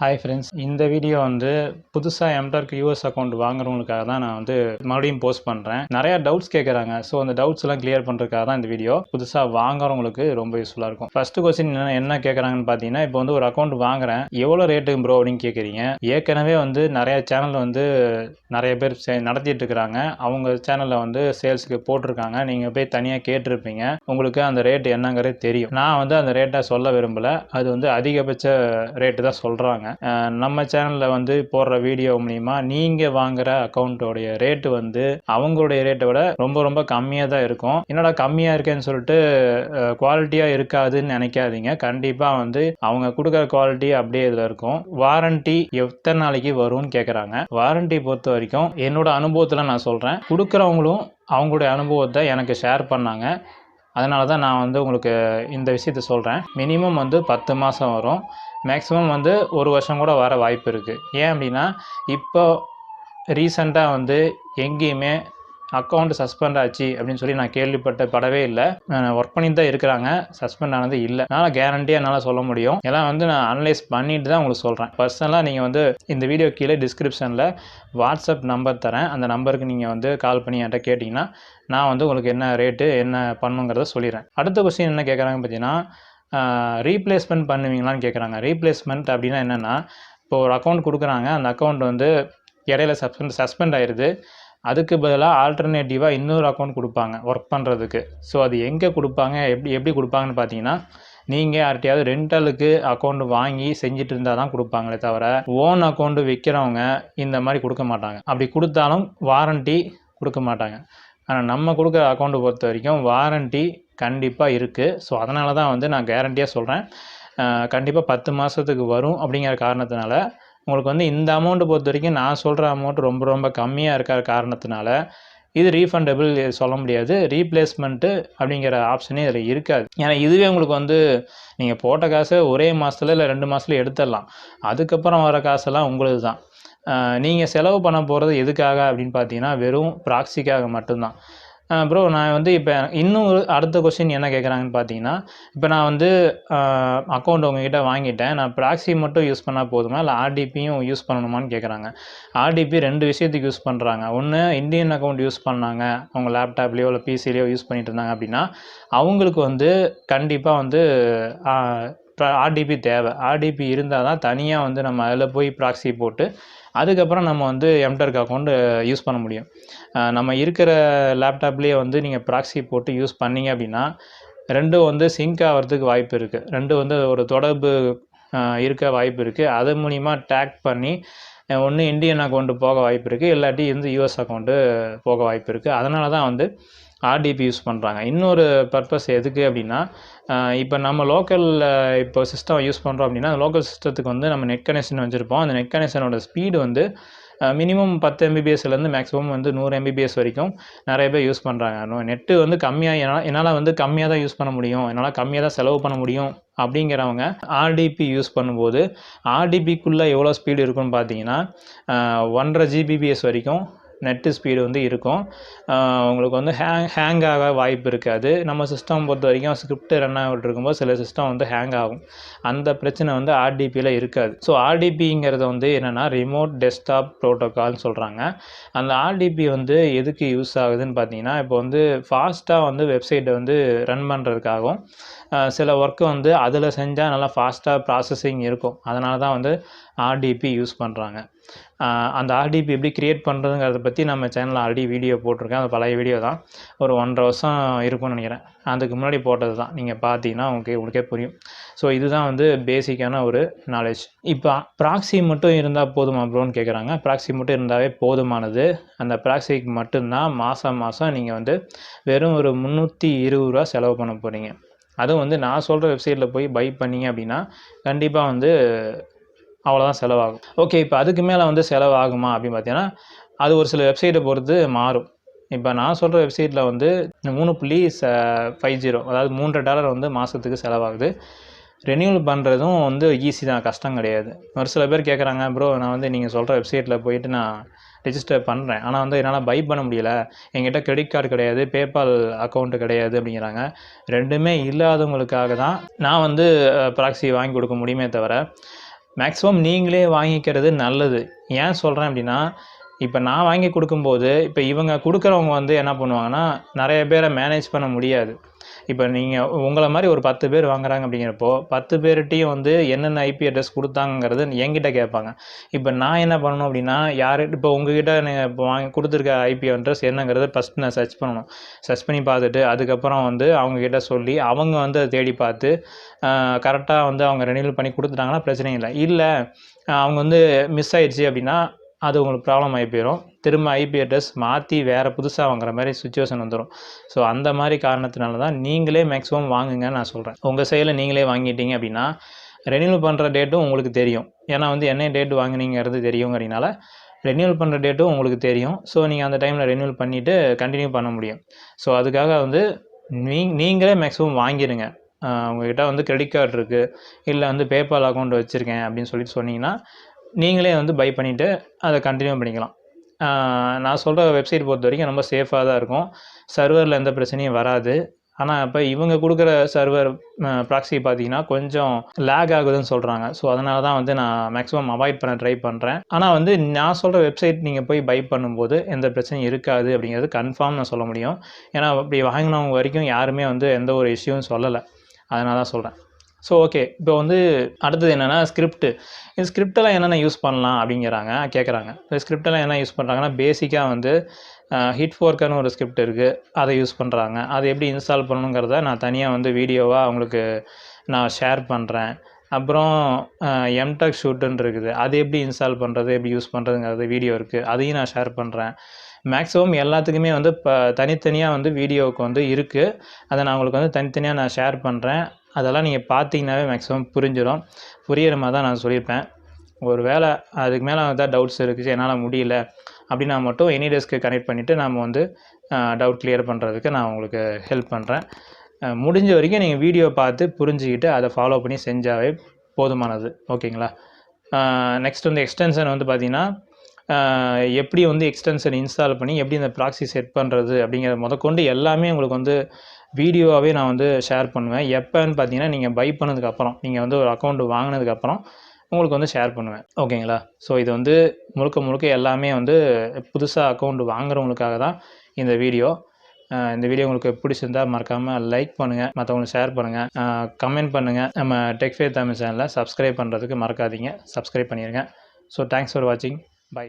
Hi friends இந்த video வந்து புதுசாக எம்டார்க் யூஎஸ் அக்கௌண்ட் வாங்குறவங்களுக்காக தான் நான் வந்து மறுபடியும் போஸ்ட் பண்ணுறேன் நிறைய டவுட்ஸ் கேட்குறாங்க ஸோ அந்த டவுட்ஸ் எல்லாம் கிளியர் பண்ணுறதுக்காக தான் இந்த வீடியோ புதுசாக வாங்குறவங்களுக்கு ரொம்ப யூஸ்ஃபுல்லாக இருக்கும். ஃபர்ஸ்ட் கொஸ்டின் என்ன என்ன கேட்குறாங்கன்னு பார்த்தீங்கன்னா இப்போ வந்து ஒரு அக்கௌண்ட் வாங்குறேன். எவ்வளோ ரேட்டுங்க ப்ரோ அப்படின்னு கேட்குறீங்க ஏற்கனவே வந்து நிறைய சேனல் வந்து நிறைய பேர் சே- நடத்திட்டு இருக்கிறாங்க அவங்க சேனலில் வந்து சேல்ஸுக்கு போட்டிருக்காங்க. நீங்கள் போய் தனியாக கேட்டிருப்பீங்க. உங்களுக்கு அந்த ரேட்டு என்னங்கிறது தெரியும். நான் வந்து அந்த ரேட்டை சொல்ல விரும்பலை. அது வந்து அதிகபட்ச ரேட்டு தான் சொல்கிறாங்க நம்ம சேனலில் வந்து போடுற வீடியோ மூலிமா நீங்கள் வாங்குற அக்கௌண்ட்டோடைய ரேட்டு வந்து அவங்களுடைய ரேட்டை விட ரொம்ப ரொம்ப கம்மியாக தான் இருக்கும். என்னடா கம்மியாக இருக்கேன்னு சொல்லிட்டு குவாலிட்டியாக இருக்காதுன்னு நினைக்காதீங்க. கண்டிப்பாக வந்து அவங்க கொடுக்குற குவாலிட்டி அப்படியே இதில் இருக்கும். வாரண்டி எத்தனை நாளைக்கு வரும்னு கேட்குறாங்க வாரண்டி பொறுத்த வரைக்கும் என்னோட அனுபவத்தில் நான் சொல்கிறேன் கொடுக்குறவங்களும் அவங்களுடைய அனுபவத்தை எனக்கு ஷேர் பண்ணாங்க. அதனால தான் நான் வந்து உங்களுக்கு இந்த விஷயத்த சொல்கிறேன் மினிமம் வந்து பத்து மாதம் வரும். மேக்ஸிமம் வந்து ஒரு வருஷம் கூட வர வாய்ப்பு இருக்குது ஏன் அப்படின்னா இப்போ ரீசண்டாக வந்து எங்கேயுமே அக்கௌண்ட் சஸ்பெண்ட் ஆச்சு அப்படின்னு சொல்லி நான் கேள்விப்பட்ட படவே இல்லை. ஒர்க் பண்ணிட்டு தான் இருக்கிறாங்க. சஸ்பெண்ட் ஆனது இல்லை. அதனால் கேரண்டியாக என்னால் சொல்ல முடியும். எல்லாம் வந்து நான் அனலைஸ் பண்ணிட்டு தான் உங்களுக்கு சொல்கிறேன் பர்சனலாக நீங்கள் வந்து இந்த வீடியோ கீழே டிஸ்கிரிப்ஷனில் வாட்ஸ்அப் நம்பர் தரேன். அந்த நம்பருக்கு நீங்கள் வந்து கால் பண்ணி என்கிட்ட கேட்டிங்கன்னா நான் வந்து உங்களுக்கு என்ன ரேட்டு என்ன பண்ணுங்கிறத சொல்லிடுறேன். அடுத்த கொஸ்டின் என்ன கேட்குறாங்க பார்த்தீங்கன்னா ரீப்ளேஸ்மெண்ட் பண்ணுவீங்களான்னு கேட்குறாங்க. ரீப்ளேஸ்மெண்ட் அப்படின்னா என்னென்னா இப்போ ஒரு அக்கௌண்ட் கொடுக்குறாங்க. அந்த அக்கௌண்ட் வந்து இடையில சஸ்பெண்ட் சஸ்பெண்ட் ஆயிடுது அதுக்கு பதிலாக ஆல்டர்னேட்டிவாக இன்னொரு அக்கௌண்ட் கொடுப்பாங்க ஒர்க் பண்ணுறதுக்கு ஸோ அது எங்கே கொடுப்பாங்க எப்படி எப்படி கொடுப்பாங்கன்னு பார்த்தீங்கன்னா நீங்கள் யார்கிட்டயாவது ரெண்டலுக்கு அக்கௌண்ட் வாங்கி செஞ்சுட்டு இருந்தால் தான் கொடுப்பாங்களே தவிர ஓன் அக்கௌண்ட்டு விற்கிறவங்க இந்த மாதிரி கொடுக்க மாட்டாங்க. அப்படி கொடுத்தாலும் வாரண்டி கொடுக்க மாட்டாங்க. ஆனால் நம்ம கொடுக்குற அக்கௌண்ட்டை பொறுத்த வரைக்கும் வாரண்டி கண்டிப்பாக இருக்குது ஸோ அதனால தான் வந்து நான் கேரண்டியாக சொல்கிறேன் கண்டிப்பாக பத்து மாதத்துக்கு வரும் அப்படிங்கிற காரணத்தினால உங்களுக்கு வந்து இந்த அமௌண்ட்டை பொறுத்த வரைக்கும் நான் சொல்கிற அமௌண்ட் ரொம்ப ரொம்ப கம்மியாக இருக்கிற காரணத்தினால இது ரீஃபண்டபிள் சொல்ல முடியாது. ரீப்ளேஸ்மெண்ட்டு அப்படிங்கிற ஆப்ஷனே இதில் இருக்காது. ஏன்னா இதுவே உங்களுக்கு வந்து நீங்கள் போட்ட காசை ஒரே மாதத்துல இல்லை ரெண்டு மாதத்துல எடுத்துடலாம். அதுக்கப்புறம் வர காசெல்லாம் உங்களுக்கு தான் நீங்கள் செலவு பண்ண போகிறது எதுக்காக அப்படின்னு பார்த்தீங்கன்னா வெறும் ப்ராக்சிக்காக மட்டும்தான். ப்ரோ நான் வந்து இப்போ இன்னும் ஒரு அடுத்த கொஸ்டின் என்ன கேட்குறாங்கன்னு பார்த்தீங்கன்னா இப்போ நான் வந்து அக்கௌண்ட் உங்ககிட்ட வாங்கிட்டேன். நான் ப்ராக்ஸி மட்டும் யூஸ் பண்ணால் போதுமா? இல்லை ஆர்டிபியும் யூஸ் பண்ணணுமான்னு கேட்குறாங்க ஆர்டிபி ரெண்டு விஷயத்துக்கு யூஸ் பண்ணுறாங்க ஒன்று இந்தியன் அக்கௌண்ட் யூஸ் பண்ணாங்க. அவங்க லேப்டாப்லேயோ இல்லை பிசிலேயோ யூஸ் பண்ணிட்டு இருந்தாங்க அப்படின்னா அவங்களுக்கு வந்து கண்டிப்பாக வந்து ஆர்டிபி தேவை. ஆர்டிபி இருந்தால் தான் தனியாக வந்து நம்ம அதில் போய் ப்ராக்ஸி போட்டு அதுக்கப்புறம் நம்ம வந்து எம்டர்க் அக்கௌண்ட் யூஸ் பண்ண முடியும். நம்ம இருக்கிற லேப்டாப்லேயே வந்து நீங்கள் ப்ராக்ஸி போட்டு யூஸ் பண்ணீங்க அப்படின்னா ரெண்டும் வந்து சிங்க் ஆகிறதுக்கு வாய்ப்பு இருக்குது ரெண்டும் வந்து ஒரு தொடர்பு இருக்க வாய்ப்பு இருக்குது அது மூலிமா டேக் பண்ணி ஒன்று இந்தியன் அக்கௌண்ட்டு போக வாய்ப்பு இருக்குது இல்லாட்டி வந்து யூஎஸ் அக்கௌண்ட்டு போக வாய்ப்பு இருக்குது அதனால தான் வந்து ஆர்டிபி யூஸ் பண்ணுறாங்க இன்னொரு பர்பஸ் எதுக்கு அப்படின்னா இப்போ நம்ம லோக்கலில் இப்போ சிஸ்டம் யூஸ் பண்ணுறோம் அப்படின்னா லோக்கல் சிஸ்டத்துக்கு வந்து நம்ம நெட் கனெக்ஷன் வச்சுருப்போம். அந்த நெட் கனெக்ஷனோட ஸ்பீடு வந்து மினிமம் பத்து எம்பிபிஎஸ்லேருந்து மேக்ஸிமம் வந்து நூறு எம்பிபிஎஸ் வரைக்கும் நிறைய பேர் யூஸ் பண்ணுறாங்க நெட்டு வந்து கம்மியாக என்னால் என்னால் வந்து கம்மியாக தான் யூஸ் பண்ண முடியும். என்னால் கம்மியாக தான் செலவு பண்ண முடியும் அப்படிங்கிறவங்க ஆர்டிபி யூஸ் பண்ணும்போது ஆர்டிபிக்குள்ளே எவ்வளோ ஸ்பீடு இருக்குன்னு பார்த்தீங்கன்னா ஒன்றரை ஜிபிபிஎஸ் வரைக்கும் நெட்டு ஸ்பீடு வந்து இருக்கும். உங்களுக்கு வந்து ஹேங் ஹேங் ஆக வாய்ப்பு இருக்காது. நம்ம சிஸ்டம் பொறுத்த வரைக்கும் ஸ்கிரிப்ட் ரன் ஆகிட்டு இருக்கும்போது சில சிஸ்டம் வந்து ஹேங் ஆகும். அந்த பிரச்சனை வந்து ஆர்டிபியில் இருக்காது. ஸோ ஆர்டிபிங்கிறது வந்து என்னென்னா ரிமோட் டெஸ்க்டாப் ப்ரோட்டோக்கால்னு சொல்கிறாங்க அந்த ஆர்டிபி வந்து எதுக்கு யூஸ் ஆகுதுன்னு பார்த்தீங்கன்னா இப்போ வந்து ஃபாஸ்ட்டாக வந்து வெப்சைட்டை வந்து ரன் பண்ணுறதுக்காகவும் சில ஒர்க்கு வந்து அதில் செஞ்சால் நல்லா ஃபாஸ்ட்டாக ப்ராசஸிங் இருக்கும். அதனால தான் வந்து ஆர்டிபி யூஸ் பண்ணுறாங்க அந்த ஆர்டிபி எப்படி க்ரியேட் பண்ணுறதுங்கிறத பற்றி நம்ம சேனலில் ஆல்ரெடி வீடியோ போட்டிருக்கேன். அது பழைய வீடியோ தான். ஒரு ஒன்றரை வருஷம் இருக்கும்னு நினைக்கிறேன். அதுக்கு முன்னாடி போட்டது தான். நீங்கள் பார்த்தீங்கன்னா உங்களுக்கு உங்களுக்கே புரியும். ஸோ இதுதான் வந்து பேசிக்கான ஒரு நாலேஜ் இப்போ ப்ராக்ஸி மட்டும் இருந்தால் போதுமா ப்ரோன்னு கேட்குறாங்க ப்ராக்ஸி மட்டும் இருந்தாவே போதுமானது. அந்த ப்ராக்ஸிக்கு மட்டும்தான் மாதம் மாதம் நீங்கள் வந்து வெறும் ஒரு முந்நூற்றி இருபது ரூபா செலவு பண்ண போகிறீங்க அதுவும் வந்து நான் சொல்கிற வெப்சைட்டில் போய் பை பண்ணீங்க அப்படின்னா கண்டிப்பாக வந்து அவ்வளோதான் செலவாகும். ஓகே இப்போ அதுக்கு மேலே வந்து செலவாகுமா அப்படின்னு பார்த்தீங்கன்னா அது ஒரு சில வெப்சைட்டை பொறுத்து மாறும். இப்போ நான் சொல்கிற வெப்சைட்டில் வந்து இந்த மூணு புள்ளி ச ஃபைவ் ஜீரோ அதாவது மூன்றரை டாலர் வந்து மாதத்துக்கு செலவாகுது. ரெனியூவல் பண்ணுறதும் வந்து ஈஸி தான் கஷ்டம் கிடையாது. ஒரு சில பேர் கேட்குறாங்க ப்ரோ நான் வந்து நீங்கள் சொல்கிற வெப்சைட்டில் போயிட்டு நான் ரிஜிஸ்டர் பண்ணுறேன் ஆனால் வந்து என்னால் பை பண்ண முடியல. என்கிட்ட கிரெடிட் கார்டு கிடையாது பேபால் அக்கௌண்ட்டு கிடையாது அப்படிங்கிறாங்க. ரெண்டுமே இல்லாதவங்களுக்காக தான் நான் வந்து ப்ராக்ஸி வாங்கி கொடுக்க முடியுமே தவிர மேக்ஸிமம் நீங்களே வாங்கிக்கிறது நல்லது. ஏன் சொல்கிறேன் அப்படின்னா இப்போ நான் வாங்கி கொடுக்கும்போது இப்போ இவங்க கொடுக்குறவங்க வந்து என்ன பண்ணுவாங்கன்னா நிறைய பேரை மேனேஜ் பண்ண முடியாது. இப்போ நீங்கள் உங்களை மாதிரி ஒரு பத்து பேர் வாங்குறாங்க அப்படிங்கிறப்போ பத்து பேர்கிட்டையும் வந்து என்னென்ன ஐபி அட்ரஸ் கொடுத்தாங்கிறது என்கிட்ட கேட்பாங்க. இப்போ நான் என்ன பண்ணணும் அப்படின்னா யார் இப்போ உங்ககிட்ட நீங்கள் இப்போ வாங்கி கொடுத்துருக்க ஐபி அட்ரஸ் என்னங்கிறத ஃபஸ்ட் நான் சர்ச் பண்ணணும். சர்ச் பண்ணி பார்த்துட்டு அதுக்கப்புறம் வந்து அவங்கக்கிட்ட சொல்லி அவங்க வந்து அதை தேடி பார்த்து கரெக்டாக வந்து அவங்க ரெனியூல் பண்ணி கொடுத்துட்டாங்கன்னா பிரச்சனை இல்லை. இல்லை அவங்க வந்து மிஸ் ஆயிடுச்சு அப்படின்னா அது உங்களுக்கு ப்ராப்ளம் ஆகி போயிடும் திரும்ப ஐபி அட்ரஸ் மாற்றி வேறு புதுசாக வாங்குற மாதிரி சுச்சுவேஷன் வந்துடும் ஸோ அந்த மாதிரி காரணத்தினால தான் நீங்களே மேக்ஸிமம் வாங்குங்கன்னு நான் சொல்கிறேன் உங்கள் சைடில் நீங்களே வாங்கிட்டீங்க அப்படின்னா ரெனியூல் பண்ணுற டேட்டும் உங்களுக்கு தெரியும். ஏன்னா வந்து என்ன டேட் வாங்கினீங்கிறது தெரியுங்கிறதுனால ரெனியூல் பண்ணுற டேட்டும் உங்களுக்கு தெரியும். ஸோ நீங்கள் அந்த டைமில் ரெனியூல் பண்ணிவிட்டு கண்டினியூ பண்ண முடியும். ஸோ அதுக்காக வந்து நீ நீங்களே மேக்ஸிமம் வாங்கிடுங்க உங்கள்கிட்ட வந்து கிரெடிட் கார்டு இருக்குது இல்லை வந்து பேபால் அக்கௌண்ட் வச்சுருக்கேன் அப்படின்னு சொல்லிட்டு சொன்னீங்கன்னா நீங்களே வந்து பை பண்ணிவிட்டு அதை கண்டினியூ பண்ணிக்கலாம். நான் சொல்கிற வெப்சைட் பொறுத்த வரைக்கும் ரொம்ப சேஃபாக தான் இருக்கும். சர்வரில் எந்த பிரச்சனையும் வராது. ஆனால் இப்போ இவங்க கொடுக்குற சர்வர் ப்ராக்ஸி பார்த்தீங்கன்னா கொஞ்சம் லேக் ஆகுதுன்னு சொல்கிறாங்க ஸோ அதனால தான் வந்து நான் மேக்ஸிமம் அவாய்ட் பண்ண ட்ரை பண்ணுறேன் ஆனால் வந்து நான் சொல்கிற வெப்சைட் நீங்கள் போய் பை பண்ணும்போது எந்த பிரச்சனையும் இருக்காது அப்படிங்கிறது கன்ஃபார்ம் நான் சொல்ல முடியும். ஏன்னா அப்படி வாங்கினவங்க வரைக்கும் யாருமே வந்து எந்த ஒரு இஷ்யூவும் சொல்லலை. அதனால தான் சொல்கிறேன் ஸோ ஓகே இப்போ வந்து அடுத்தது என்னென்னா ஸ்கிரிப்ட் இந்த ஸ்கிரிப்டெல்லாம் என்னென்ன யூஸ் பண்ணலாம் அப்படிங்கிறாங்க கேட்குறாங்க இந்த ஸ்கிரிப்டெல்லாம் என்ன யூஸ் பண்ணுறாங்கன்னா பேசிக்காக வந்து ஹிட் ஃபோர்க்கர்னு ஒரு ஸ்கிரிப்ட் இருக்குது அதை யூஸ் பண்ணுறாங்க அதை எப்படி இன்ஸ்டால் பண்ணணுங்கிறத நான் தனியாக வந்து வீடியோவாக அவங்களுக்கு நான் ஷேர் பண்ணுறேன் அப்புறம் எம்டெக் ஷூட்டுன்னு இருக்குது. அது எப்படி இன்ஸ்டால் பண்ணுறது எப்படி யூஸ் பண்ணுறதுங்கிறது வீடியோ இருக்குது அதையும் நான் ஷேர் பண்ணுறேன் மேக்ஸிமம் எல்லாத்துக்குமே வந்து இப்போ தனித்தனியாக வந்து வீடியோவுக்கு வந்து இருக்குது அதை நான் உங்களுக்கு வந்து தனித்தனியாக நான் ஷேர் பண்ணுறேன் அதெல்லாம் நீங்கள் பார்த்தீங்கன்னாவே மேக்ஸிமம் புரிஞ்சிடும் புரியிற மாதிரி தான் நான் சொல்லியிருப்பேன். ஒரு வேளை அதுக்கு மேலே ஏதாவது டவுட்ஸ் இருக்குது என்னால் முடியல அப்படின்னா மட்டும் எனி டெஸ்க்கு கனெக்ட் பண்ணிவிட்டு நம்ம வந்து டவுட் கிளியர் பண்ணுறதுக்கு நான் உங்களுக்கு ஹெல்ப் பண்ணுறேன் முடிஞ்ச வரைக்கும் நீங்கள் வீடியோ பார்த்து புரிஞ்சுக்கிட்டு அதை ஃபாலோ பண்ணி செஞ்சாவே போதுமானது. ஓகேங்களா நெக்ஸ்ட் வந்து எக்ஸ்டென்ஷன் வந்து பார்த்திங்கன்னா எப்படி வந்து எக்ஸ்டென்ஷன் இன்ஸ்டால் பண்ணி எப்படி இந்த ப்ராக்ஸி செட் பண்ணுறது அப்படிங்கிறத முதற்கொண்டு எல்லாமே உங்களுக்கு வந்து வீடியோவாகவே நான் வந்து ஷேர் பண்ணுவேன். எப்போன்னு பார்த்தீங்கன்னா நீங்கள் பை பண்ணதுக்கப்புறம் நீங்கள் வந்து ஒரு அக்கௌண்ட் வாங்கினதுக்கப்புறம் உங்களுக்கு வந்து ஷேர் பண்ணுவேன். ஓகேங்களா ஸோ இது வந்து முழுக்க முழுக்க எல்லாமே வந்து புதுசாக அக்கௌண்ட் வாங்குறவங்களுக்காக தான் இந்த வீடியோ. இந்த வீடியோ உங்களுக்கு பிடிச்சிருந்தா மறக்காமல் லைக் பண்ணுங்கள் மற்றவங்களுக்கு ஷேர் பண்ணுங்கள் கமெண்ட் பண்ணுங்கள் நம்ம டெக்ஃபே தமிழ் சேனலில் சப்ஸ்கிரைப் பண்ணுறதுக்கு மறக்காதீங்க. சப்ஸ்கிரைப் பண்ணிடுங்க ஸோ தேங்க்ஸ் ஃபார் வாட்சிங் பை